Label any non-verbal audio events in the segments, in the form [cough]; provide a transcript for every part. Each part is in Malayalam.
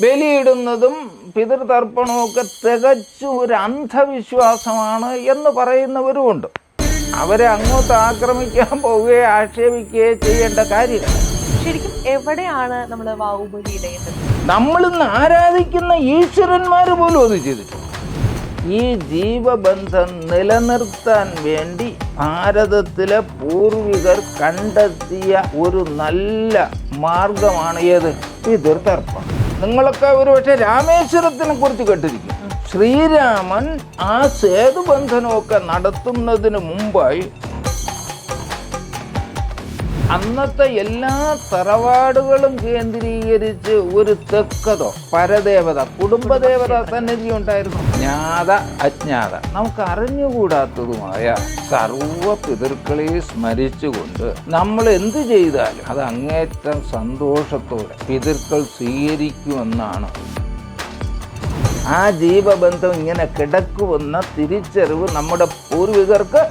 ബലിയിടുന്നതും പിതൃതർപ്പണവും ഒക്കെ തികച്ചും ഒരു അന്ധവിശ്വാസമാണ് എന്ന് പറയുന്നവരുമുണ്ട്. അവരെ അങ്ങോട്ട് ആക്രമിക്കാൻ പോവുകയോ ആക്ഷേപിക്കുകയോ ചെയ്യേണ്ട കാര്യമില്ല. ശരിക്കും എവിടെയാണ് നമ്മൾ വാവുബലി ഇടേണ്ടത്? നമ്മളിന്ന് ആരാധിക്കുന്ന ഈശ്വരന്മാർ പോലും അത് ചെയ്തിട്ടുണ്ട് ഈ ജീവബന്ധം നിലനിർത്താൻ വേണ്ടി ഭാരതത്തിലെ പൂർവികർ കണ്ടെത്തിയ ഒരു നല്ല മാർഗമാണ് ഏത്? പിതൃതർപ്പണം. നിങ്ങളൊക്കെ ഒരു പക്ഷേ രാമേശ്വരത്തിനെ കുറിച്ച് കേട്ടിരിക്കും. ശ്രീരാമൻ ആ സേതുബന്ധനമൊക്കെ നടത്തുന്നതിന് മുമ്പായി അന്നത്തെ എല്ലാ തറവാടുകളും കേന്ദ്രീകരിച്ച് ഒരു തെക്കതോ പരദേവത കുടുംബദേവത സന്നിധി ഉണ്ടായിരുന്നു. ജ്ഞാത അജ്ഞാത. നമുക്ക് അറിഞ്ഞുകൂടാത്തതുമായ സർവ പിതൃക്കളെ സ്മരിച്ചുകൊണ്ട് നമ്മൾ എന്ത് ചെയ്താലും അത് അങ്ങേറ്റം സന്തോഷത്തോടെ പിതൃക്കൾ സ്വീകരിക്കുമെന്നാണ്. ആ ജീവബന്ധം ഇങ്ങനെ കിടക്കുമെന്ന തിരിച്ചറിവ് നമ്മുടെ പൂർവികർക്ക്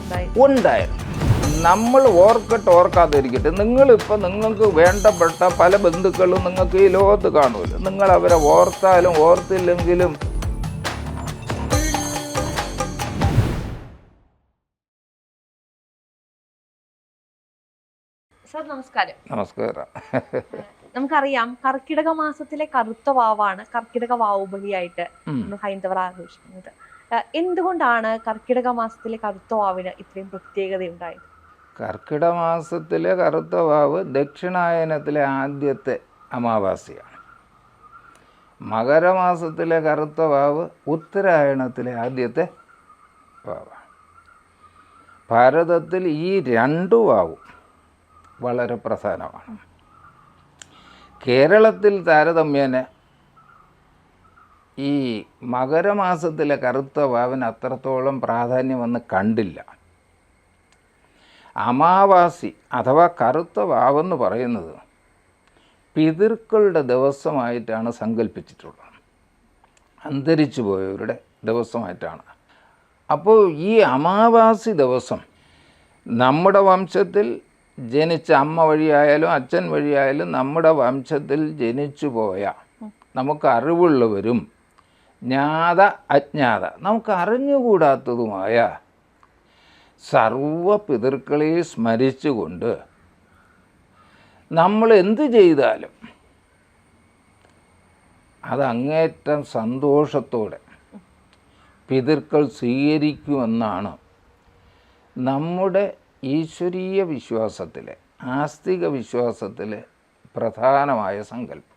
ഉണ്ടായി. ഉണ്ടായിരുന്നു. നമ്മൾ ഓർക്കട്ട് ഓർക്കാതിരിക്കട്ടെ. നിങ്ങളിപ്പോൾ നിങ്ങൾക്ക് വേണ്ടപ്പെട്ട പല ബന്ധുക്കളും നിങ്ങൾക്ക് ഈ ലോകത്ത് കാണുമല്ലോ നിങ്ങൾ അവരെ ഓർത്താലും ഓർത്തില്ലെങ്കിലും സർ നമസ്കാരം. നമസ്കാരം. നമുക്കറിയാം കർക്കിടക മാസത്തിലെ കറുത്ത വാവാണ് കർക്കിടക വാവുബലിയായിട്ട് ഉം. ഹൈന്ദവർ ആഘോഷിക്കുന്നത്. എന്തുകൊണ്ടാണ് കർക്കിടക മാസത്തിലെ കറുത്ത വാവിന് ഇത്രയും പ്രത്യേകത ഉണ്ടായത് കർക്കിടക മാസത്തിലെ കറുത്ത വാവ് ദക്ഷിണായനത്തിലെ ആദ്യത്തെ അമാവാസിയാണ്. മകരമാസത്തിലെ കറുത്ത വാവ് ഉത്തരായണത്തിലെ ആദ്യത്തെ വാവാണ്. ഭാരതത്തിൽ ഈ രണ്ടു വാവും വളരെ പ്രധാനമാണ്. കേരളത്തിൽ താരതമ്യേന ഈ മകരമാസത്തിലെ കറുത്ത വാവിന് അത്രത്തോളം പ്രാധാന്യമെന്ന് കണ്ടില്ല. അമാവാസി അഥവാ കറുത്ത വാവെന്ന് പറയുന്നത് പിതൃക്കളുടെ ദിവസമായിട്ടാണ് സങ്കല്പിച്ചിട്ടുള്ളത് അന്തരിച്ചു പോയവരുടെ ദിവസമായിട്ടാണ്. അപ്പോൾ ഈ അമാവാസി ദിവസം നമ്മുടെ വംശത്തിൽ ജനിച്ച അമ്മ വഴിയായാലും അച്ഛൻ വഴിയായാലും നമ്മുടെ വംശത്തിൽ ജനിച്ചു പോയ നമുക്ക് അറിവുള്ളവരും ജ്ഞാത അജ്ഞാത നമുക്ക് അറിഞ്ഞുകൂടാത്തതുമായ സർവ പിതൃക്കളെ സ്മരിച്ചുകൊണ്ട് നമ്മൾ എന്ത് ചെയ്താലും അതങ്ങേറ്റം സന്തോഷത്തോടെ പിതൃക്കൾ സ്വീകരിക്കുമെന്നാണ് നമ്മുടെ ഈശ്വരീയ വിശ്വാസത്തിലെ ആസ്തിക വിശ്വാസത്തിലെ പ്രധാനമായ സങ്കല്പം.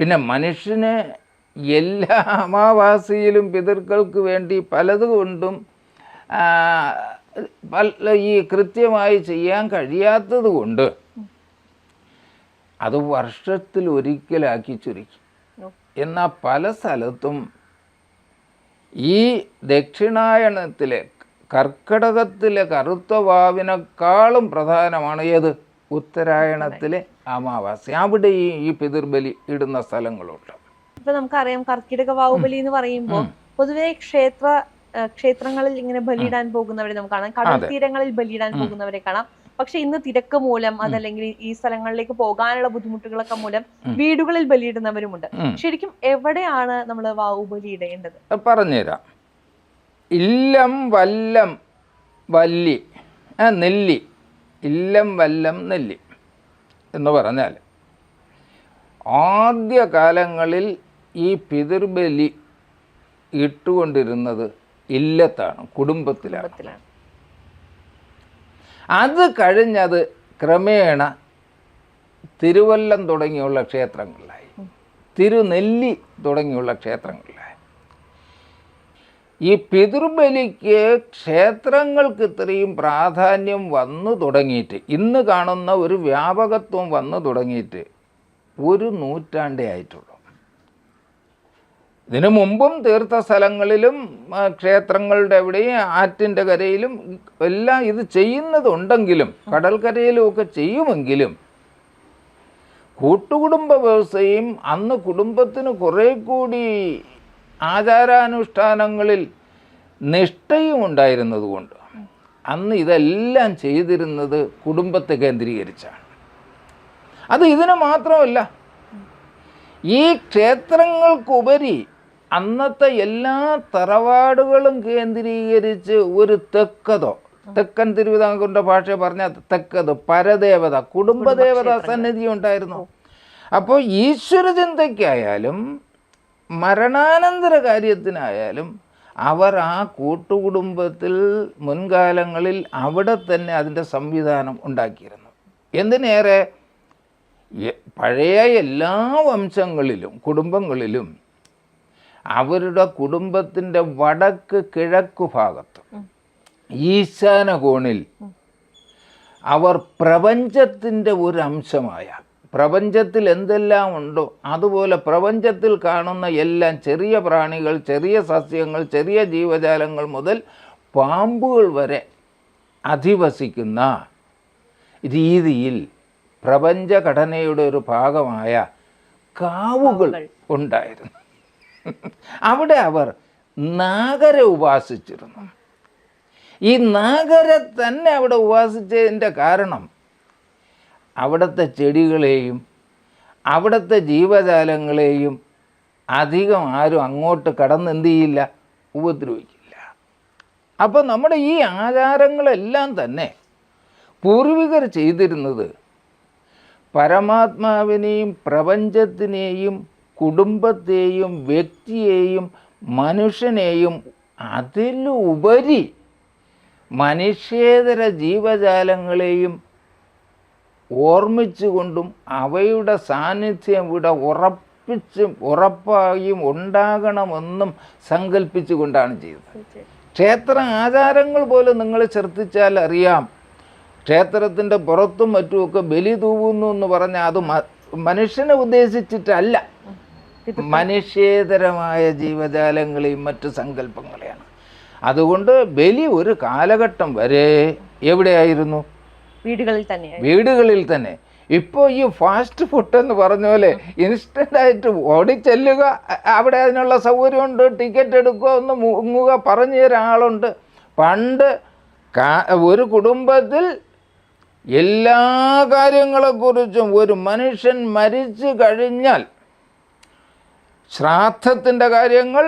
പിന്നെ മനുഷ്യന് എല്ലാ അമാവാസിയിലും പിതൃക്കൾക്ക് വേണ്ടി പലതുകൊണ്ടും ഈ കൃത്യമായി ചെയ്യാൻ കഴിയാത്തത് കൊണ്ട് അത് വർഷത്തിൽ ഒരിക്കലാക്കി ചുരുക്കി എന്നാൽ പല സ്ഥലത്തും ഈ ദക്ഷിണായണത്തിലെ കർക്കിടകത്തിലെ കറുത്ത വാവിനേക്കാളും പ്രധാനമാണ് ഏത്? ഉത്തരായണത്തിലെ അമാവാസ്യ അവിടെ ഈ ഈ പിതൃബലി ഇടുന്ന സ്ഥലങ്ങളുണ്ട്. ഇപ്പൊ നമുക്കറിയാം കർക്കിടക വാവുബലി എന്ന് പറയുമ്പോൾ പൊതുവെ ക്ഷേത്ര ക്ഷേത്രങ്ങളിൽ ഇങ്ങനെ ബലിയിടാൻ പോകുന്നവരെ നമുക്ക് കാണാം. കടൽ. തീരങ്ങളിൽ ബലിയിടാൻ പോകുന്നവരെ കാണാം. പക്ഷെ ഇന്ന് തിരക്ക് മൂലം അതല്ലെങ്കിൽ ഈ സ്ഥലങ്ങളിലേക്ക് പോകാനുള്ള ബുദ്ധിമുട്ടുകളൊക്കെ മൂലം വീടുകളിൽ ബലിയിടുന്നവരുമുണ്ട്. ശരിക്കും എവിടെയാണ് നമ്മൾ വാവു ബലിയിടേണ്ടത്? പറഞ്ഞുതരാം. ഇല്ലം വല്ലം വല്ലി നെല്ലി. ഇല്ലം വല്ലം നെല്ലി എന്ന് പറഞ്ഞാൽ ആദ്യ കാലങ്ങളിൽ ഈ പിതൃബലി ഇട്ടുകൊണ്ടിരുന്നത് ഇല്ലത്താണ് കുടുംബത്തിലാണ്. അത് കഴിഞ്ഞത് ക്രമേണ തിരുവല്ലം തുടങ്ങിയുള്ള ക്ഷേത്രങ്ങളിലായി. തിരുനെല്ലി തുടങ്ങിയുള്ള ക്ഷേത്രങ്ങളിലായി. ഈ പിതൃബലിക്ക് ക്ഷേത്രങ്ങൾക്ക് ഇത്രയും പ്രാധാന്യം വന്നു തുടങ്ങിയിട്ട് ഇന്ന് കാണുന്ന ഒരു വ്യാപകത്വം വന്നു തുടങ്ങിയിട്ട് ഒരു നൂറ്റാണ്ടേ ആയിട്ടുള്ളൂ. ഇതിനു മുമ്പും തീർത്ഥ സ്ഥലങ്ങളിലും ക്ഷേത്രങ്ങളുടെ എവിടെയും ആറ്റിന്റെ കരയിലും എല്ലാം ഇത് ചെയ്യുന്നതുണ്ടെങ്കിലും കടൽക്കരയിലും ഒക്കെ ചെയ്യുമെങ്കിലും കൂട്ടുകുടുംബ വ്യവസ്ഥയും അന്ന് കുടുംബത്തിന് കുറേ കൂടി ആചാരാനുഷ്ഠാനങ്ങളിൽ നിഷ്ഠയും ഉണ്ടായിരുന്നതുകൊണ്ട് അന്ന് ഇതെല്ലാം ചെയ്തിരുന്നത് കുടുംബത്തെ കേന്ദ്രീകരിച്ചാണ്. അത് ഇതിന് മാത്രമല്ല ഈ ക്ഷേത്രങ്ങൾക്കുപരി അന്നത്തെ എല്ലാ തറവാടുകളും കേന്ദ്രീകരിച്ച് ഒരു തെക്കതോ തെക്കൻ തിരുവിതാംകൂറിന്റെ ഭാഷ പറഞ്ഞ തെക്കത് പരദേവത കുടുംബദേവത സന്നിധി ഉണ്ടായിരുന്നു അപ്പോൾ ഈശ്വര ചിന്തയ്ക്കായാലും മരണാനന്തര കാര്യത്തിനായാലും അവർ ആ കൂട്ടുകുടുംബത്തിൽ മുൻകാലങ്ങളിൽ അവിടെ തന്നെ അതിന്റെ സംവിധാനം ഉണ്ടാക്കിയിരുന്നു. എന്തിനേറെ? പഴയ എല്ലാ വംശങ്ങളിലും കുടുംബങ്ങളിലും അവരുടെ കുടുംബത്തിന്റെ വടക്ക് കിഴക്ക് ഭാഗത്ത് ഈശാന കോണിൽ അവർ പ്രപഞ്ചത്തിന്റെ ഒരു അംശമായ പ്രപഞ്ചത്തിൽ എന്തെല്ലാം ഉണ്ടോ അതുപോലെ പ്രപഞ്ചത്തിൽ കാണുന്ന എല്ലാം ചെറിയ പ്രാണികൾ ചെറിയ സസ്യങ്ങൾ ചെറിയ ജീവജാലങ്ങൾ മുതൽ പാമ്പുകൾ വരെ അധിവസിക്കുന്ന രീതിയിൽ പ്രപഞ്ചഘടനയുടെ ഒരു ഭാഗമായ കാവുകൾ ഉണ്ടായിരുന്നു. [laughs] അവിടെ അവർ നാഗരെ ഉപാസിച്ചിരുന്നു. ഈ നാഗരെ തന്നെ അവിടെ ഉപാസിച്ചതിന്റെ കാരണം അവിടുത്തെ ചെടികളെയും അവിടുത്തെ ജീവജാലങ്ങളെയും അധികം ആരും അങ്ങോട്ട് കടന്ന് എന്ത് ചെയ്യില്ല ഉപദ്രവിക്കില്ല. അപ്പോൾ നമ്മുടെ ഈ ആചാരങ്ങളെല്ലാം തന്നെ പൂർവികർ ചെയ്തിരുന്നത് പരമാത്മാവിനെയും പ്രപഞ്ചത്തിനെയും കുടുംബത്തെയും വ്യക്തിയെയും മനുഷ്യനെയും അതിലുപരി മനുഷ്യേതര ജീവജാലങ്ങളെയും ഓർമ്മിച്ചുകൊണ്ടും അവയുടെ സാന്നിധ്യം ഇവിടെ ഉറപ്പിച്ചും ഉറപ്പായും ഉണ്ടാകണമെന്നും സങ്കല്പിച്ചുകൊണ്ടാണ് ചെയ്തത് ക്ഷേത്ര ആചാരങ്ങൾ പോലും നിങ്ങൾ ശ്രദ്ധിച്ചാൽ അറിയാം. ക്ഷേത്രത്തിന്റെ പുറത്തും മറ്റുമൊക്കെ ബലി തൂവുന്നു എന്ന് പറഞ്ഞാൽ അത് മനുഷ്യനെ ഉദ്ദേശിച്ചിട്ടല്ല. മനുഷ്യേതരമായ ജീവജാലങ്ങളെയും മറ്റു സങ്കല്പങ്ങളെയാണ്. അതുകൊണ്ട് ബലി ഒരു കാലഘട്ടം വരെ എവിടെയായിരുന്നു? വീടുകളിൽ തന്നെ വീടുകളിൽ തന്നെ. ഇപ്പോൾ ഈ ഫാസ്റ്റ് ഫുഡ് എന്ന് പറഞ്ഞ പോലെ ഇൻസ്റ്റന്റ് ആയിട്ട് ഓടിച്ചെല്ലുക അവിടെ അതിനുള്ള സൗകര്യമുണ്ട് ടിക്കറ്റ് എടുക്കുക ഒന്ന് മുങ്ങുക പറഞ്ഞു തരാൻ ആളുണ്ട് പണ്ട് ഒരു കുടുംബത്തിൽ എല്ലാ കാര്യങ്ങളെക്കുറിച്ചും ഒരു മനുഷ്യൻ മരിച്ചു കഴിഞ്ഞാൽ ശ്രാദ്ധത്തിന്റെ കാര്യങ്ങൾ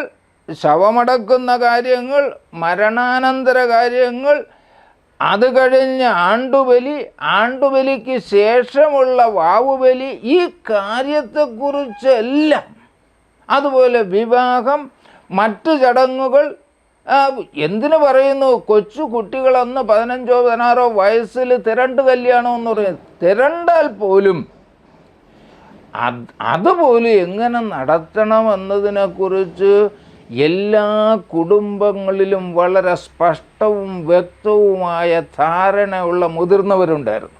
ശവമടക്കുന്ന കാര്യങ്ങൾ മരണാനന്തര കാര്യങ്ങൾ അത് കഴിഞ്ഞ് ആണ്ടുബലി ആണ്ടുബലിക്ക് ശേഷമുള്ള വാവുബലി ഈ കാര്യത്തെക്കുറിച്ചെല്ലാം അതുപോലെ വിവാഹം മറ്റു ചടങ്ങുകൾ എന്തിനു പറയുന്നു? കൊച്ചു കുട്ടികളൊന്ന് പതിനഞ്ചോ പതിനാറോ വയസ്സിൽ തിരണ്ട് കല്യാണം എന്ന് പറയും തിരണ്ടാൽ പോലും അത് അതുപോലും എങ്ങനെ നടത്തണമെന്നതിനെക്കുറിച്ച് എല്ലാ കുടുംബങ്ങളിലും വളരെ സ്പഷ്ടവും വ്യക്തവുമായ ധാരണയുള്ള മുതിർന്നവരുണ്ടായിരുന്നു.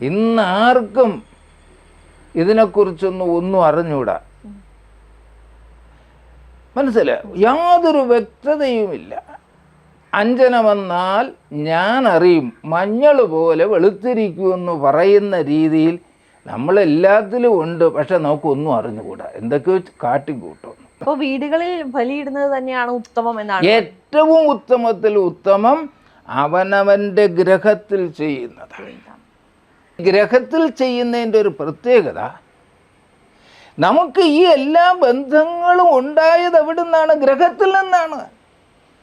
ഇന്ന് ആർക്കും ഇതിനെക്കുറിച്ചൊന്നും ഒന്നും അറിഞ്ഞൂടാ. മനസ്സിലായോ? യാതൊരു വ്യക്തതയുമില്ല. അഞ്ജന വന്നാൽ ഞാൻ അറിയും മഞ്ഞൾ പോലെ വെളുത്തിരിക്കുമെന്ന് പറയുന്ന രീതിയിൽ നമ്മളെല്ലാത്തിലും ഉണ്ട് പക്ഷെ നമുക്കൊന്നും അറിഞ്ഞുകൂടാ. എന്തൊക്കെയോ കാട്ടിക്കൂട്ടും അപ്പോൾ വീടുകളിൽ ബലിയിടുന്നത് തന്നെയാണ് ഉത്തമം എന്നാണ്. ഏറ്റവും ഉത്തമത്തിൽ ഉത്തമം അവനവന്റെ ഗ്രഹത്തിൽ ചെയ്യുന്നതാണ് ഗ്രഹത്തിൽ ചെയ്യുന്നതിന്റെ ഒരു പ്രത്യേകത നമുക്ക് ഈ എല്ലാ ബന്ധങ്ങളും ഉണ്ടായത് എവിടെ നിന്നാണ് ഗ്രഹത്തിൽ നിന്നാണ്.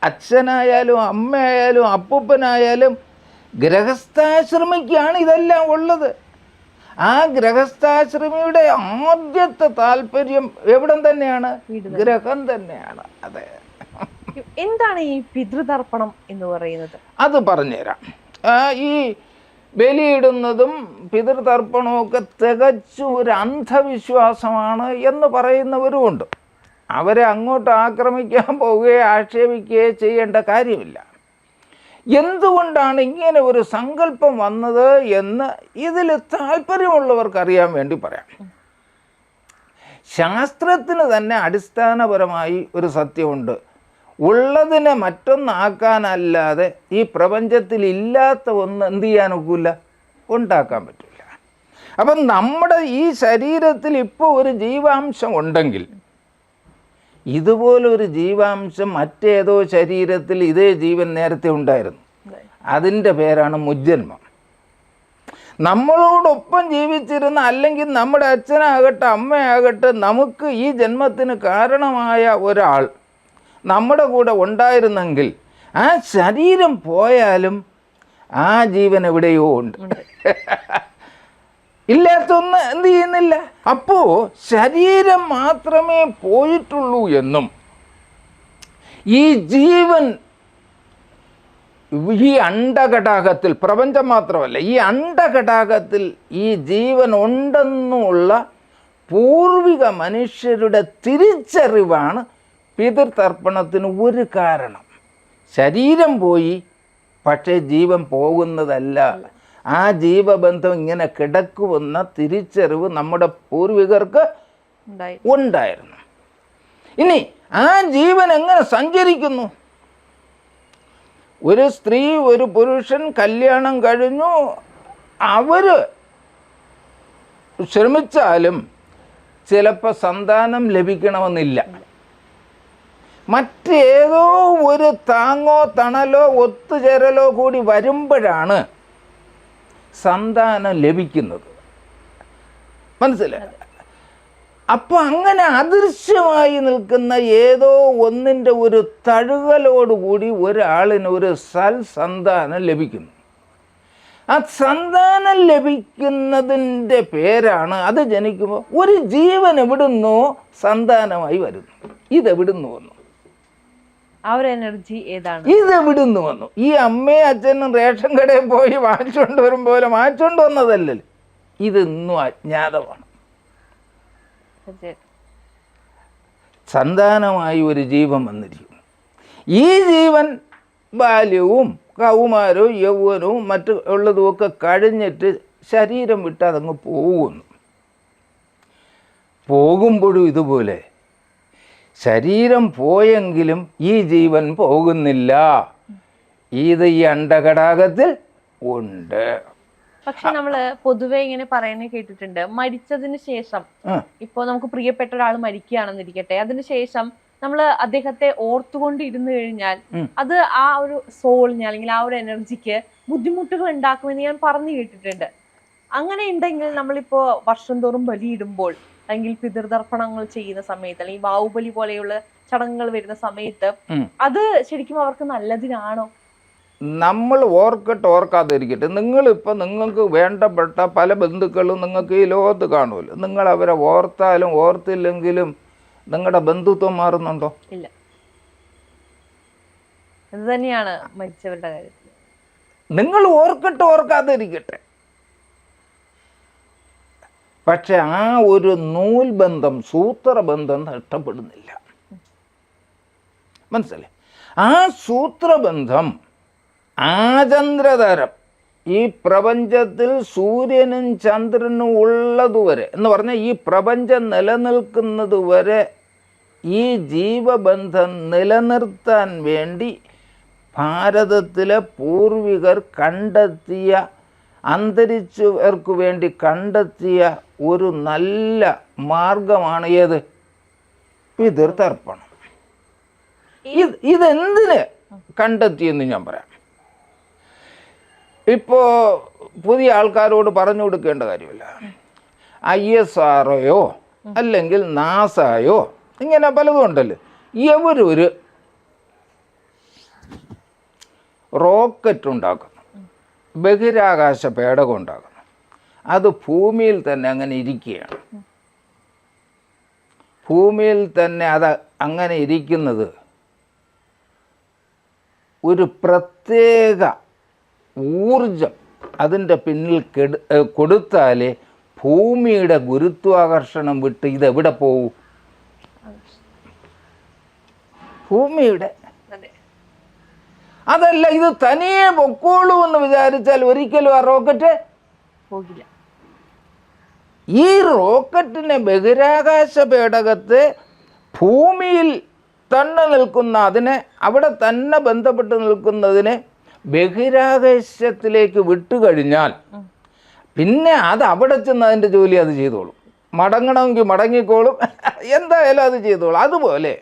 അച്ഛനായാലും അമ്മയായാലും അപ്പൂപ്പനായാലും ഗ്രഹസ്ഥാശ്രമിക്കാണ് ഇതെല്ലാം ഉള്ളത്. ആ ഗ്രഹസ്ഥാശ്രമിയുടെ ആദ്യത്തെ താല്പര്യം എവിടം തന്നെയാണ്? ഗ്രഹം തന്നെയാണ്. അതെ. എന്താണ് ഈ പിതൃതർപ്പണം എന്ന് പറയുന്നത്? അത് പറഞ്ഞുതരാം. ഈ ബലിയിടുന്നതും പിതൃതർപ്പണവും ഒക്കെ തികച്ചും ഒരു അന്ധവിശ്വാസമാണ് എന്ന് പറയുന്നവരുമുണ്ട്. അവരെ അങ്ങോട്ട് ആക്രമിക്കാൻ പോവുകയോ ആക്ഷേപിക്കുകയോ ചെയ്യേണ്ട കാര്യമില്ല. എന്തുകൊണ്ടാണ് ഇങ്ങനെ ഒരു സങ്കല്പം വന്നത് എന്ന് ഇതിൽ താല്പര്യമുള്ളവർക്ക് അറിയാൻ വേണ്ടി പറയാം. ശാസ്ത്രത്തിന് തന്നെ അടിസ്ഥാനപരമായി ഒരു സത്യമുണ്ട്. ഉള്ളതിനെ മറ്റൊന്നാക്കാനല്ലാതെ ഈ പ്രപഞ്ചത്തിൽ ഇല്ലാത്ത ഒന്ന് എന്ത് ചെയ്യാൻ ഒക്കില്ല? ഉണ്ടാക്കാൻ പറ്റില്ല. അപ്പം നമ്മുടെ ഈ ശരീരത്തിൽ ഇപ്പോൾ ഒരു ജീവാംശം ഉണ്ടെങ്കിൽ ഇതുപോലൊരു ജീവാംശം മറ്റേതോ ശരീരത്തിൽ ഇതേ ജീവൻ നേരത്തെ ഉണ്ടായിരുന്നു. അതിന്റെ പേരാണ് മുജ്ജന്മം. നമ്മളോടൊപ്പം ജീവിച്ചിരുന്ന അല്ലെങ്കിൽ നമ്മുടെ അച്ഛനാകട്ടെ അമ്മയാകട്ടെ നമുക്ക് ഈ ജന്മത്തിന് കാരണമായ ഒരാൾ നമ്മുടെ കൂടെ ഉണ്ടായിരുന്നെങ്കിൽ ആ ശരീരം പോയാലും ആ ജീവൻ എവിടെയോ ഉണ്ട്. ഇല്ലാത്തൊന്ന് എന്ത് ചെയ്യുന്നില്ല? അപ്പോ ശരീരം മാത്രമേ പോയിട്ടുള്ളൂ എന്നും. ഈ ജീവൻ ഈ അണ്ടഘടാകത്തിൽ പ്രപഞ്ചം മാത്രമല്ല ഈ അണ്ടഘടാകത്തിൽ ഈ ജീവൻ ഉണ്ടെന്നുള്ള പൂർവിക മനുഷ്യരുടെ തിരിച്ചറിവാണ് പിതൃതർപ്പണത്തിന് ഒരു കാരണം. ശരീരം പോയി പക്ഷേ ജീവൻ പോകുന്നതല്ല. ആ ജീവബന്ധം ഇങ്ങനെ കിടക്കുമെന്ന തിരിച്ചറിവ് നമ്മുടെ പൂർവികർക്ക് ഉണ്ടായി. ഉണ്ടായിരുന്നു. ഇനി ആ ജീവൻ എങ്ങനെ സഞ്ചരിക്കുന്നു? ഒരു സ്ത്രീ ഒരു പുരുഷൻ കല്യാണം കഴിഞ്ഞു. അവർ ശ്രമിച്ചാലും ചിലപ്പോൾ സന്താനം ലഭിക്കണമെന്നില്ല. മറ്റേതോ ഒരു താങ്ങോ തണലോ ഒത്തുചേരലോ കൂടി വരുമ്പോഴാണ് സന്താനം ലഭിക്കുന്നത്. മനസ്സിലായി? അപ്പോൾ അങ്ങനെ അദൃശ്യമായി നിൽക്കുന്ന ഏതോ ഒന്നിന്റെ ഒരു തഴുകലോടുകൂടി ഒരാളിന് ഒരു സൽസന്താനം ലഭിക്കുന്നു. ആ സന്താനം ലഭിക്കുന്നതിന്റെ പേരാണ് അത് ജനിക്കുമ്പോൾ ഒരു ജീവൻ എവിടുന്നോ സന്താനമായി വരുന്നു. ഇതെവിടുന്ന് വന്നു. ആ ഒരു എനർജി ഏതാണ്? ഇതെവിടുന്ന് വന്നു? ഈ അമ്മയും അച്ഛനും റേഷൻ കടയിൽ പോയി വാങ്ങിച്ചുകൊണ്ട് വരും പോലെ വാങ്ങിച്ചുകൊണ്ട് വന്നതല്ലല്ലോ ഇതൊന്നും അജ്ഞാതമാണ്. സന്താനമായി ഒരു ജീവൻ വന്നിരിക്കുന്നു. ഈ ജീവൻ ബാല്യവും കൗമാരവും യൗവനവും മറ്റു ഉള്ളതുമൊക്കെ കഴിഞ്ഞിട്ട് ശരീരം വിട്ട് അതങ്ങ് പോകുന്നു. പോകുമ്പോഴും ഇതുപോലെ ശരീരം പോയെങ്കിലും ഈ ജീവൻ പോകുന്നില്ല. ഇത് ഈ അണ്ടഘടാകത്തിൽ ഉണ്ട്. പക്ഷെ നമ്മൾ പൊതുവെ ഇങ്ങനെ പറയുന്നത് കേട്ടിട്ടുണ്ട്. മരിച്ചതിന് ശേഷം ഇപ്പൊ നമുക്ക് പ്രിയപ്പെട്ട ഒരാൾ മരിക്കുകയാണെന്നിരിക്കട്ടെ. അതിനുശേഷം നമ്മൾ അദ്ദേഹത്തെ ഓർത്തുകൊണ്ട് ഇരുന്നു കഴിഞ്ഞാൽ അത് ആ ഒരു സോളിന് അല്ലെങ്കിൽ ആ ഒരു എനർജിക്ക് ബുദ്ധിമുട്ടുകൾ ഉണ്ടാക്കുമെന്ന് ഞാൻ പറഞ്ഞു കേട്ടിട്ടുണ്ട്. അങ്ങനെ ഉണ്ടെങ്കിൽ നമ്മളിപ്പോ വർഷം തോറും ബലിയിടുമ്പോൾ അല്ലെങ്കിൽ പിതൃതർപ്പണങ്ങൾ ചെയ്യുന്ന സമയത്ത് അല്ലെങ്കിൽ ബാഹുബലി പോലെയുള്ള ചടങ്ങുകൾ വരുന്ന സമയത്ത്. അത് ശരിക്കും അവർക്ക് നല്ലതിനാണോ? നമ്മൾ ഓർക്കട്ട് ഓർക്കാതിരിക്കട്ടെ. നിങ്ങളിപ്പോൾ നിങ്ങൾക്ക് വേണ്ടപ്പെട്ട പല ബന്ധുക്കളും നിങ്ങൾക്ക് ഈ ലോകത്ത് കാണുമല്ലോ. നിങ്ങൾ അവരെ ഓർത്താലും ഓർത്തില്ലെങ്കിലും നിങ്ങളുടെ ബന്ധുത്വം മാറുന്നുണ്ടോ? ഇല്ല. ഇത് തന്നെയാണ് മരിച്ചവരുടെ കാര്യത്തിൽ. നിങ്ങൾ ഓർക്കട്ടെ ഓർക്കാതിരിക്കട്ടെ. പക്ഷെ ആ ഒരു നൂൽ നൂൽബന്ധം സൂത്രബന്ധം നഷ്ടപ്പെടുന്നില്ല. മനസ്സിലേ ആ സൂത്രബന്ധം ആചന്ദ്രതരം. ഈ പ്രപഞ്ചത്തിൽ സൂര്യനും ചന്ദ്രനും ഉള്ളതുവരെ എന്ന് പറഞ്ഞാൽ ഈ പ്രപഞ്ചം നിലനിൽക്കുന്നത് വരെ ഈ ജീവബന്ധം നിലനിർത്താൻ വേണ്ടി ഭാരതത്തിലെ പൂർവികർ കണ്ടെത്തിയ അന്തരിച്ചവർക്ക് വേണ്ടി കണ്ടെത്തിയ ഒരു നല്ല മാർഗമാണ് ഏത്? പിതൃതർപ്പണം. ഇത് ഇതെന്തിന് കണ്ടെത്തിയെന്ന് ഞാൻ പറയാം. ഇപ്പോൾ പുതിയ ആൾക്കാരോട് പറഞ്ഞു കൊടുക്കേണ്ട കാര്യമില്ല. ഐ എസ് ആർഒയോ അല്ലെങ്കിൽ നാസായോ ഇങ്ങനെ പലതും ഉണ്ടല്ലോ. ഇവരൊരു റോക്കറ്റ് ഉണ്ടാക്കുന്നു ബഹിരാകാശ പേടകം ഉണ്ടാകുന്നു അത് ഭൂമിയിൽ തന്നെ അങ്ങനെ ഇരിക്കുകയാണ്. ഭൂമിയിൽ തന്നെ അത് അങ്ങനെ ഇരിക്കുന്നത് ഒരു പ്രത്യേക ഊർജം അതിന്റെ പിന്നിൽ കെടു കൊടുത്താലേ ഭൂമിയുടെ ഗുരുത്വാകർഷണം വിട്ട് ഇതെവിടെ പോവും? ഭൂമിയുടെ അതല്ല ഇത് തനിയെ പൊക്കോളൂ എന്ന് വിചാരിച്ചാൽ ഒരിക്കലും ആ റോക്കറ്റ് പോകില്ല. ഈ റോക്കറ്റിനെ ബഹിരാകാശ പേടകത്തെ ഭൂമിയിൽ തന്നെ നിൽക്കുന്ന അതിനെ അവിടെ തന്നെ ബന്ധപ്പെട്ട് നിൽക്കുന്നതിനെ ബഹിരാകാശത്തിലേക്ക് വിട്ടുകഴിഞ്ഞാൽ കഴിഞ്ഞാൽ പിന്നെ അത് അവിടെ ചെന്ന് അതിന്റെ ജോലി അത് ചെയ്തോളും. മടങ്ങണമെങ്കിൽ മടങ്ങിക്കോളും. [laughs] എന്തായാലും അത് ചെയ്തോളും. അതുപോലെ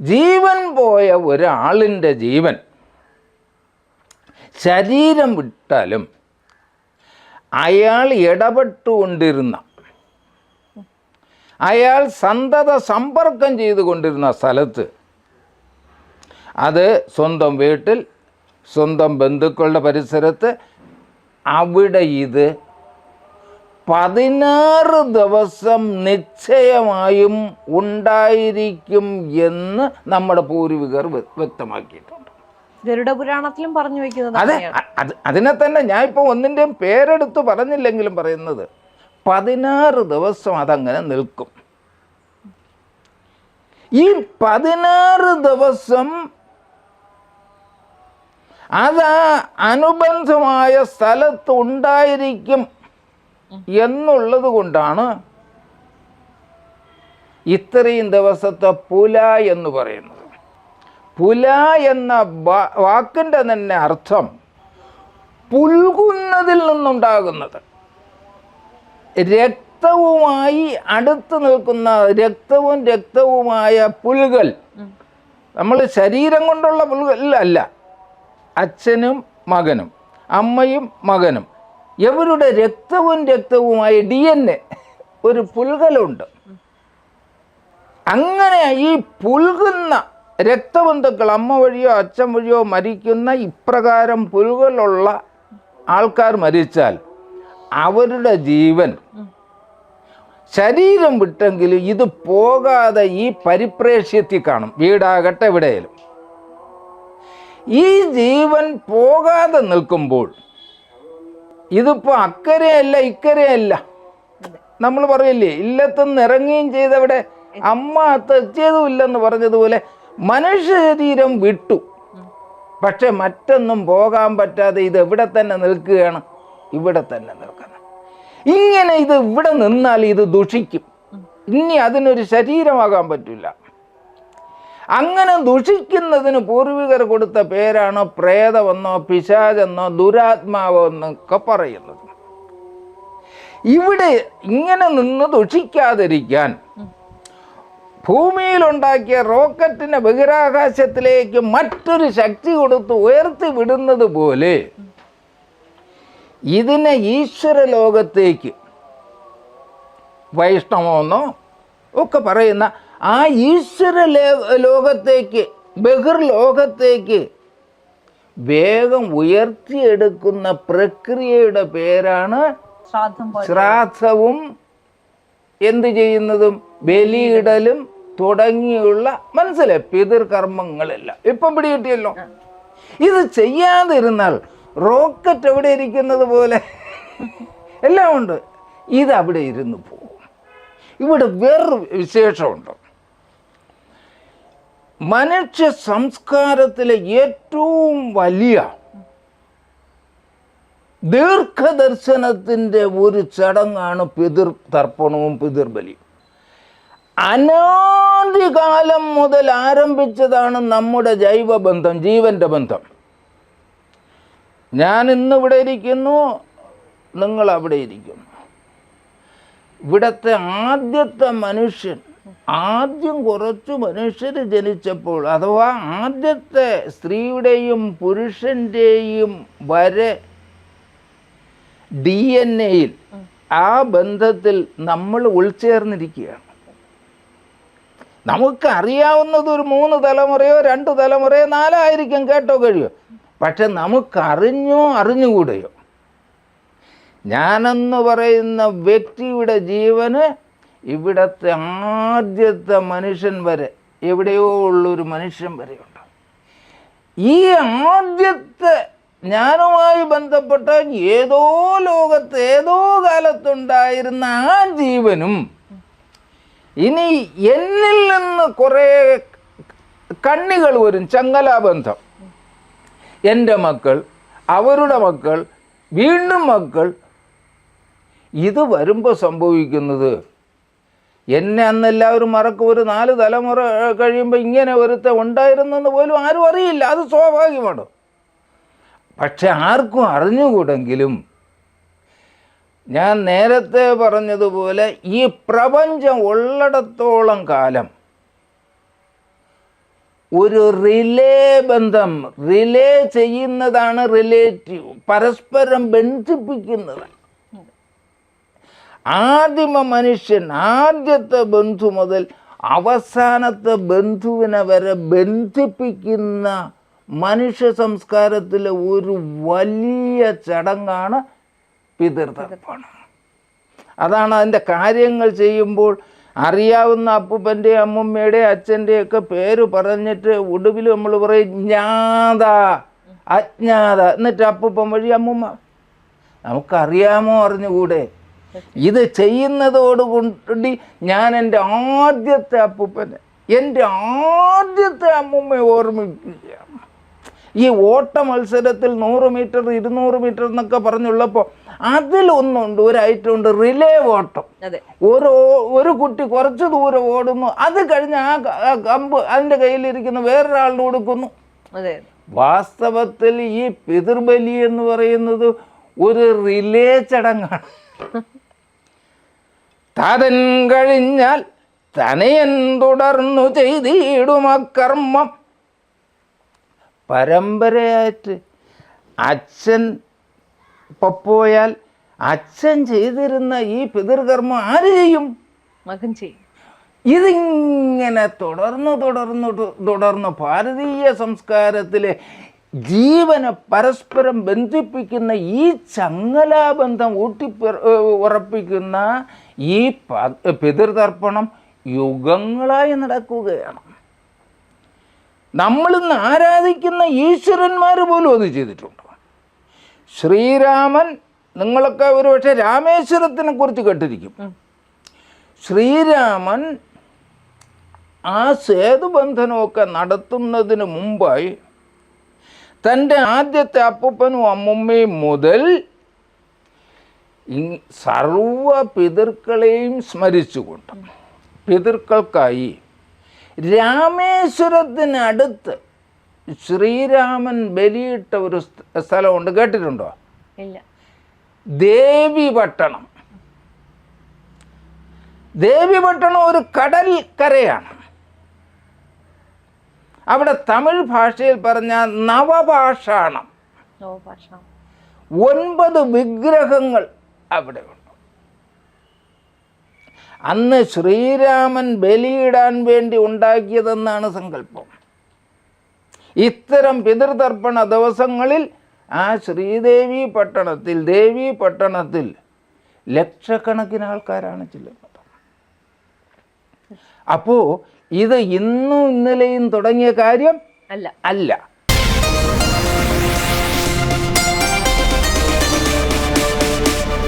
ജീവൻ പോയ ഒരാളിന്റെ ജീവൻ ശരീരം വിട്ടാലും അയാൾ ഇടപെട്ടുകൊണ്ടിരുന്ന അയാൾ സന്തത സമ്പർക്കം ചെയ്തുകൊണ്ടിരുന്ന സ്ഥലത്ത് അത് സ്വന്തം വീട്ടിൽ സ്വന്തം ബന്ധുക്കളുടെ പരിസരത്ത് അവിടെ ഇത് പതിനാറ് ദിവസം നിശ്ചയമായും ഉണ്ടായിരിക്കും എന്ന് നമ്മുടെ പൂർവികർ വ്യ- വ്യക്തമാക്കിയിട്ടുണ്ട്. ഗരുഡ പുരാണത്തിലും പറഞ്ഞു വെക്കുന്നത് അതെ അത് അതിനെ തന്നെ ഞാൻ ഇപ്പോൾ ഒന്നിന്റെയും പേരെടുത്ത് പറഞ്ഞില്ലെങ്കിലും പറയുന്നത് പതിനാറ് ദിവസം അതങ്ങനെ നിൽക്കും. ഈ പതിനാറ് ദിവസം അത് ആ അനുബന്ധമായ സ്ഥലത്ത് ഉണ്ടായിരിക്കും എന്നുള്ളത് കൊണ്ടാണ് ഇത്രയും ദിവസത്തെ പുല എന്ന് പറയുന്നത്. പുല എന്ന വാക്കിന്റെ തന്നെ അർത്ഥം പുൽകുന്നതിൽ നിന്നുണ്ടാകുന്നത്. രക്തവുമായി അടുത്ത് നിൽക്കുന്ന രക്തവും രക്തവുമായ പുൽകൽ നമ്മൾ ശരീരം കൊണ്ടുള്ള പുൽകൾ അല്ല അച്ഛനും മകനും അമ്മയും മകനും. ഇവരുടെ രക്തവും രക്തവുമായ ഡി എൻ എ ഒരു പുൽകലുണ്ട്. അങ്ങനെ ഈ പുൽകുന്ന രക്തബന്ധുക്കൾ അമ്മ വഴിയോ അച്ഛൻ വഴിയോ മരിക്കുന്ന ഇപ്രകാരം പുൽകലുള്ള ആൾക്കാർ മരിച്ചാൽ അവരുടെ ജീവൻ ശരീരം വിട്ടെങ്കിലും ഇത് പോകാതെ ഈ പരിപ്രേക്ഷ്യത്തിൽ കാണും. വീടാകട്ടെ എവിടെയാലും ഈ ജീവൻ പോകാതെ നിൽക്കുമ്പോൾ ഇതിപ്പോ അക്കരയല്ല ഇക്കരയല്ല. നമ്മൾ പറയില്ലേ ഇല്ലത്തുനിന്ന് ഇറങ്ങുകയും ചെയ്തവിടെ അമ്മ തെച്ചതുമില്ലെന്ന് പറഞ്ഞതുപോലെ മനുഷ്യ ശരീരം വിട്ടു. പക്ഷെ മറ്റൊന്നും പോകാൻ പറ്റാതെ ഇത് എവിടെ തന്നെ നിൽക്കുകയാണ് ഇവിടെ തന്നെ നിൽക്കണം ഇങ്ങനെ ഇത് ഇവിടെ നിന്നാൽ ഇത് ദുഷിക്കും. ഇനി അതിനൊരു ശരീരമാകാൻ പറ്റില്ല. അങ്ങനെ ദുഷിക്കുന്നതിന് പൂർവികർ കൊടുത്ത പേരാണ് പ്രേതമെന്നോ പിശാചെന്നോ ദുരാത്മാവോ എന്നൊക്കെ പറയുന്നത്. ഇവിടെ ഇങ്ങനെ നിന്ന് ദുഷിക്കാതിരിക്കാൻ ഭൂമിയിലുണ്ടാക്കിയ റോക്കറ്റിനെ ബഹിരാകാശത്തിലേക്ക് മറ്റൊരു ശക്തി കൊടുത്ത് ഉയർത്തി വിടുന്നത് പോലെ ഇതിനെ ഈശ്വര ലോകത്തേക്ക് വൈഷ്ണവമെന്നോ ഒക്കെ പറയുന്ന ആ ഈശ്വര ലോകത്തേക്ക് ബഹിർലോകത്തേക്ക് വേഗം ഉയർത്തിയെടുക്കുന്ന പ്രക്രിയയുടെ പേരാണ് ശ്രാദ്ധവും എന്ത് ചെയ്യുന്നതും ബലിയിടലും തുടങ്ങിയുള്ള മനസ്സിലെ പിതൃകർമ്മങ്ങളെല്ലാം. ഇപ്പം പിടികിട്ടിയല്ലോ. ഇത് ചെയ്യാതിരുന്നാൽ റോക്കറ്റ് എവിടെ ഇരിക്കുന്നത് പോലെ. എല്ലാം ഉണ്ട്. ഇത് അവിടെ ഇരുന്ന് പോകും. ഇവിടെ വേറൊരു വിശേഷമുണ്ട്. മനുഷ്യ സംസ്കാരത്തിലെ ഏറ്റവും വലിയ ദീർഘദർശനത്തിന്റെ ഒരു ചടങ്ങാണ് പിതൃ തർപ്പണവും പിതൃബലിയും. അനാദികാലം മുതൽ ആരംഭിച്ചതാണ് നമ്മുടെ ജൈവബന്ധം ജീവന്റെ ബന്ധം. ഞാൻ ഇന്നിവിടെ ഇരിക്കുന്നു നിങ്ങൾ അവിടെ ഇരിക്കുന്നു. ഇവിടത്തെ ആദ്യത്തെ മനുഷ്യൻ ആദ്യം കുറച്ച് മനുഷ്യർ ജനിച്ചപ്പോൾ അഥവാ ആദ്യത്തെ സ്ത്രീയുടെയും പുരുഷന്റെയും വരെ ഡി എൻ എയിൽ ആ ബന്ധത്തിൽ നമ്മൾ ഉൾച്ചേർന്നിരിക്കുകയാണ്. നമുക്ക് അറിയാവുന്നത് ഒരു മൂന്ന് തലമുറയോ രണ്ട് തലമുറയോ നാലായിരിക്കും കേട്ടോ കഴിയോ പക്ഷെ നമുക്കറിഞ്ഞോ അറിഞ്ഞുകൂടെയോ? ഞാനെന്ന് പറയുന്ന വ്യക്തിയുടെ ജീവന് ഇവിടത്തെ ആദ്യത്തെ മനുഷ്യൻ വരെ എവിടെയോ ഉള്ളൊരു മനുഷ്യൻ വരെയുണ്ട് ഈ ആദ്യത്തെ ജ്ഞാനവുമായി ബന്ധപ്പെട്ട ഏതോ ലോകത്ത് ഏതോ കാലത്തുണ്ടായിരുന്ന ആ ജീവനും ഇനി എന്നിൽ നിന്ന് കുറേ കണ്ണികൾ വരും ചങ്ങലാബന്ധം. എന്റെ മക്കൾ അവരുടെ മക്കൾ വീണ്ടും മക്കൾ. ഇത് വരുമ്പോൾ സംഭവിക്കുന്നത് എന്നെ അന്ന് എല്ലാവരും മറക്കും. ഒരു നാല് തലമുറ കഴിയുമ്പോൾ ഇങ്ങനെ ഒരുത്ത ഉണ്ടായിരുന്നെന്ന് പോലും ആരും അറിയില്ല. അത് സ്വാഭാവികമാണ്. പക്ഷെ ആർക്കും അറിഞ്ഞുകൂടെങ്കിലും ഞാൻ നേരത്തെ പറഞ്ഞതുപോലെ ഈ പ്രപഞ്ചം ഉള്ളിടത്തോളം കാലം ഒരു റിലേ ബന്ധം റിലേ ചെയ്യുന്നതാണ് റിലേറ്റീവ്. പരസ്പരം ബന്ധിപ്പിക്കുന്നത്. ആദിമ മനുഷ്യൻ ആദ്യത്തെ ബന്ധു മുതൽ അവസാനത്തെ ബന്ധുവിനെ വരെ ബന്ധിപ്പിക്കുന്ന മനുഷ്യ സംസ്കാരത്തിലെ ഒരു വലിയ ചടങ്ങാണ് പിതൃതർപ്പണം. അതാണ് അതിന്റെ കാര്യങ്ങൾ ചെയ്യുമ്പോൾ അറിയാവുന്ന അപ്പൂപ്പന്റെ അമ്മുമ്മയുടെ അച്ഛന്റെയൊക്കെ പേര് പറഞ്ഞിട്ട് ഒടുവിൽ നമ്മൾ പറയും ജ്ഞാത അജ്ഞാത. എന്നിട്ട് അപ്പൂപ്പൻ വഴി അമ്മുമ്മ നമുക്കറിയാമോ? അറിഞ്ഞുകൂടെ. ഇത് ചെയ്യുന്നതോടുകൂടി ഞാൻ എന്റെ ആദ്യത്തെ അപ്പൂപ്പനെ എന്റെ ആദ്യത്തെ അമ്മൂമ്മയെ ഓർമ്മിക്കുകയാണ്. ഈ ഓട്ട മത്സരത്തിൽ നൂറ് മീറ്റർ ഇരുന്നൂറ് മീറ്റർ എന്നൊക്കെ പറഞ്ഞുള്ളപ്പോൾ അതിലൊന്നുണ്ട് ഒരു ഐറ്റം ഉണ്ട് റിലേ ഓട്ടം. ഒരു ഒരു കുട്ടി കുറച്ച് ദൂരം ഓടുന്നു അത് കഴിഞ്ഞ് ആ കമ്പ് അതിന്റെ കയ്യിലിരിക്കുന്ന വേറൊരാളിന് കൊടുക്കുന്നു വാസ്തവത്തിൽ ഈ പിതൃബലി എന്ന് പറയുന്നത് ഒരു റിലേ ചടങ്ങാണ്. [laughs] താതൻ കഴിഞ്ഞാൽ തനയൻ തുടർന്നു ചെയ്തിടും അക്കർമ്മം പരമ്പരയായിട്ട് അച്ഛൻ പോയാൽ അച്ഛൻ ചെയ്തിരുന്ന ഈ പിതൃകർമ്മം ആര് ചെയ്യും? മകൻ ചെയ്യും. ഇതിങ്ങനെ തുടർന്ന് തുടർന്ന് തുടർന്ന് ഭാരതീയ സംസ്കാരത്തിലെ ജീവനെ പരസ്പരം ബന്ധിപ്പിക്കുന്ന ഈ ചങ്ങലാബന്ധം ഊട്ടി ഉറപ്പിക്കുന്ന ഈ പിതൃതർപ്പണം യുഗങ്ങളായി നടക്കുകയാണ്. നമ്മളിന്ന് ആരാധിക്കുന്ന ഈശ്വരന്മാർ പോലും അത് ചെയ്തിട്ടുണ്ട്. ശ്രീരാമൻ നിങ്ങളൊക്കെ ഒരുപക്ഷെ രാമേശ്വരത്തിനെ കുറിച്ച് കേട്ടിരിക്കും. ശ്രീരാമൻ ആ സേതുബന്ധനമൊക്കെ നടത്തുന്നതിന് മുമ്പായി തന്റെ ആദ്യത്തെ അപ്പൂപ്പനും അമ്മുമ്മയും മുതൽ സർവ പിതൃക്കളെയും സ്മരിച്ചുകൊണ്ട് പിതൃക്കൾക്കായി രാമേശ്വരത്തിനടുത്ത് ശ്രീരാമൻ ബലിയിട്ട ഒരു സ്ഥ- സ്ഥലമുണ്ട് കേട്ടിട്ടുണ്ടോ? ഇല്ല. ദേവി പട്ടണം. ദേവി പട്ടണം ഒരു കടൽ കരയാണ്. അവിടെ തമിഴ് ഭാഷയിൽ പറഞ്ഞ നവഭാഷാണം. ഒൻപത് വിഗ്രഹങ്ങൾ അവിടെ ഉണ്ട്. അന്ന് ശ്രീരാമൻ ബലിയിടാൻ വേണ്ടി ഉണ്ടാക്കിയതെന്നാണ് സങ്കല്പം. ഇത്തരം പിതൃതർപ്പണ ദിവസങ്ങളിൽ ആ ശ്രീദേവി പട്ടണത്തിൽ ദേവി പട്ടണത്തിൽ ലക്ഷക്കണക്കിന് ആൾക്കാരാണ് ചെല്ലുന്നത്. അപ്പോൾ ഇത് ഇന്നും ഇന്നലെയും തുടങ്ങിയ കാര്യം അല്ല. അല്ല.